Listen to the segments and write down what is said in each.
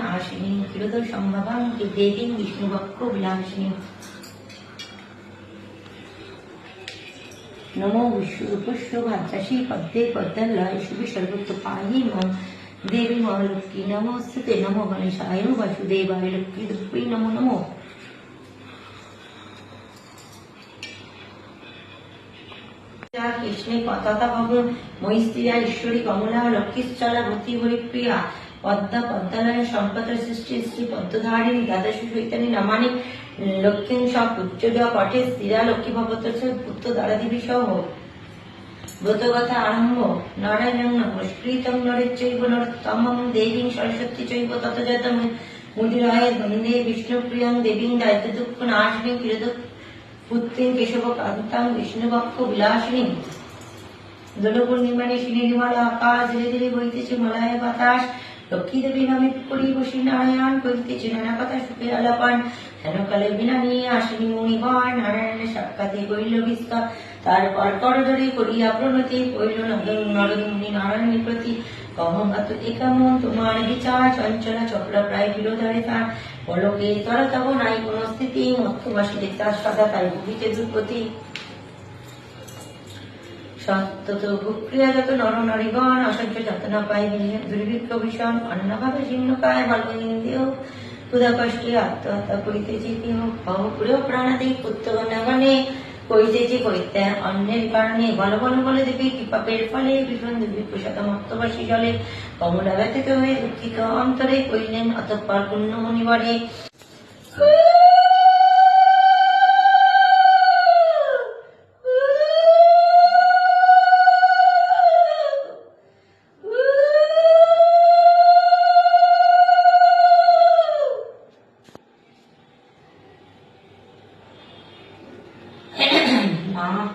নাশিনী ক্ষীরদ সম্ভবাং দেবীং বিষ্ণুবক্ষ বিলাসিনী নমো বিষ্ণুপুষ্য ভাদ্রাসী পদ্মে পদ্মলয় শুভি সর্বত্র পাহি মম দেবী মহালক্ষ্মী নমস্তে নমো গণেশায় বাসুদেবায় লক্ষ্মী দুঃখী নমো নমো কৃষ্ণে পতাকা ভবন মহিস্ত্রীয়া ঈশ্বরী কমলা লক্ষ্মীশ্চলা গতি হরিপ্রিয়া পদ্মা পদ্মালয় সম্পদ সৃষ্টি, শ্রী পদ্মধারিণী দ্বাদশ চৈতানি নামানি লক্ষ্মী সব উচ্চদ পটে লক্ষ্মী ভবত পুত্র দ্বারাদিবি সহ ব্রতকথা আরম্ভ। নারায়ণ নরোত্তমম দেবীং সরস্বতী চৈব মুদিরায় বন্দে বিষ্ণুপ্রিয়ং দেবীং দায়িত্ব দুঃখ নাশিনী পুত্রিং কেশব কান্তাং বিষ্ণুবক্ষ বিলাসিনী। দোল আকাশ ধীরে ধীরে বইতেছে মলয় বাতাস। লক্ষ্মী দেবী নামে করি বসি নারায়ণ করিতেছে নানা কথা সুখের আলাপান। হেন কালে বিনা নিয়ে আসেনি মণিগণ নারায়ণের সাক্ষাতে করিল বিস্তার তারপর করজরে করিয়া প্রণতি। করিল নরদ মুনি নারায়ণের প্রতি। কমকাত একামন তোমার বিচার চঞ্চলা চক্রা প্রায় বিরোধারে তার। পলকে তরতব নাই কোন স্থিতি। মধ্যবাসী তার সদা তাই ভুগিতে দুর্গতি। সত্যত ভুক্রিয়া যত নর নারীগণ অসহ্য যাতনা পাই দুর্ভিক্ষ ভীষণ অন্নভাবে শীর্ণকায় বাল্যিন্দেও ক্ষুধা কষ্টে আত্মহত্যা করিতেছি কেহ ভবপুরেও প্রাণাদি পুত্রগণগণে করিতেছি করিতে অন্যের কারণে। বল বল, বলে, দেবী কৃপাপের ফলে ভীষণ দুর্ভিক্ষ শত মত্তবাসী জলে কমলা ব্যথিত হয়ে দুঃখিত অন্তরে করিলেন অতঃপর পুণ্য মনিবরে 啊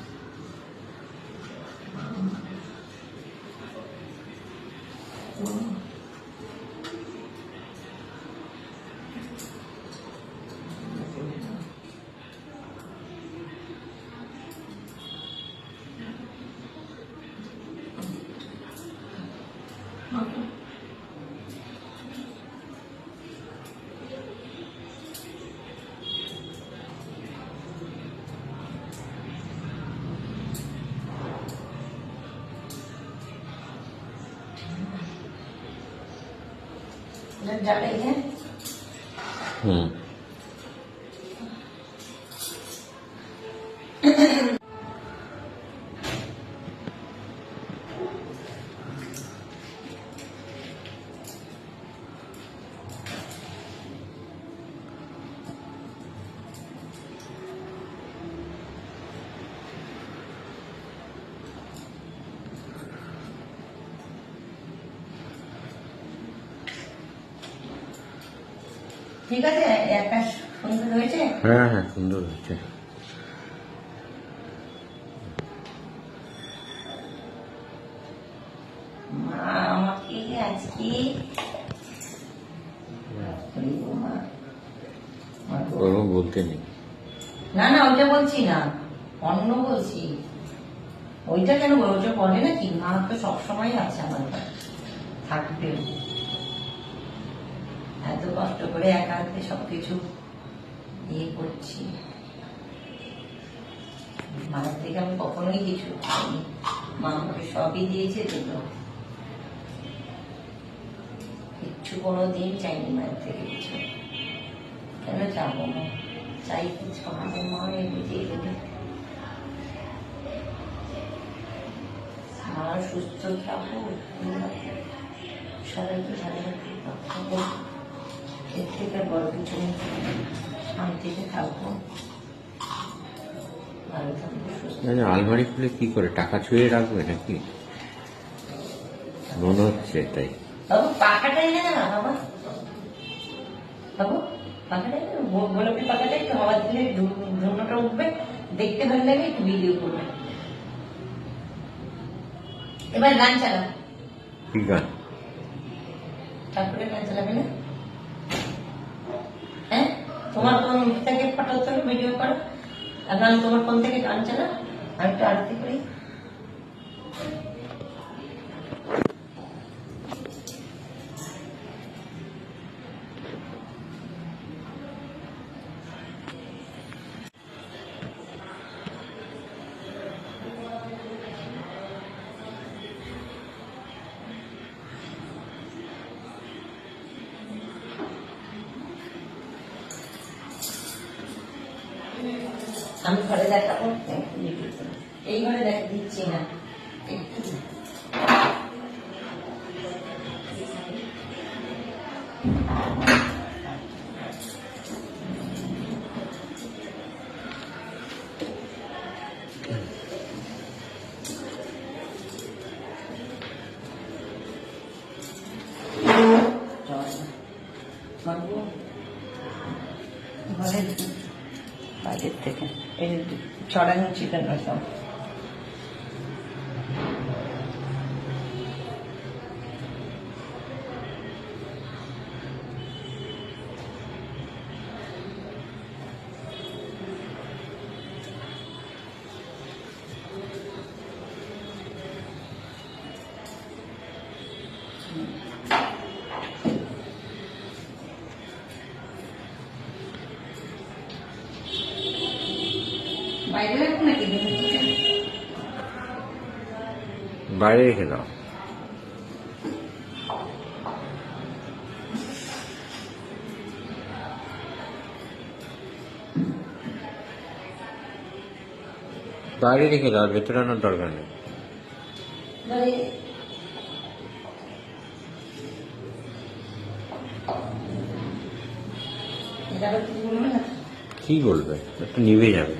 લગ જાડે है। हम्म। ঠিক আছে? একটা সুন্দর হয়েছে? হ্যাঁ হ্যাঁ সুন্দর আমাকে আজকে। ওরকম বলতে নেই। না না ওইটা বলছি না। অন্য বলছি। ওইটা কেন বলো ওইটা বলে নাকি? মা তো সবসময় আছে আমার থাকবে এত কষ্ট করে একা হাতে সবকিছু ইয়ে করছি। মায়ের থেকে আমি কখনোই কিছু মা আমাকে সবই দিয়েছে দুটো কিচ্ছু কোনো দিন চাইনি মায়ের থেকে কিছু। কেন চাবো না চাই কিছু আমাদের মা এমনিতে এগুলো মা সুস্থ থাকো সবাইকে ভালো থাকো এর থেকে বড় কিছু শান্তিতে থাকব আলমারি খুলে কি করে টাকা ছুঁয়ে রাখবে নাকি? মনে হচ্ছে তাই বাবু পাখাটা এনে না বাবা। বাবু পাখাটা এনে না? গো- গোলাপি পাখাটা একটু হাওয়া দিলে ধু- উঠবে। দেখতে ভালো লাগে একটু ভিডিও করবে। এবার গান চালা কি গান? তারপরে গান চালাবে না? তোমার ফোন থেকে ফটো তোলো ভিডিও করো। এখন তোমার ফোন থেকে গান না? আমি একটু আরতি করি। আমি ঘরে দেখাবো এই ঘরে দেখা দিচ্ছি না। বাইরের থেকে। এই ছড়ানো চিকেন সব বাইরে রেখে দাও বাইরে রেখে দাও ভেতরে আনার দরকার নেই মানে এটা আবার কিছু বলবে না কি বলবে একটু নিভে যাবে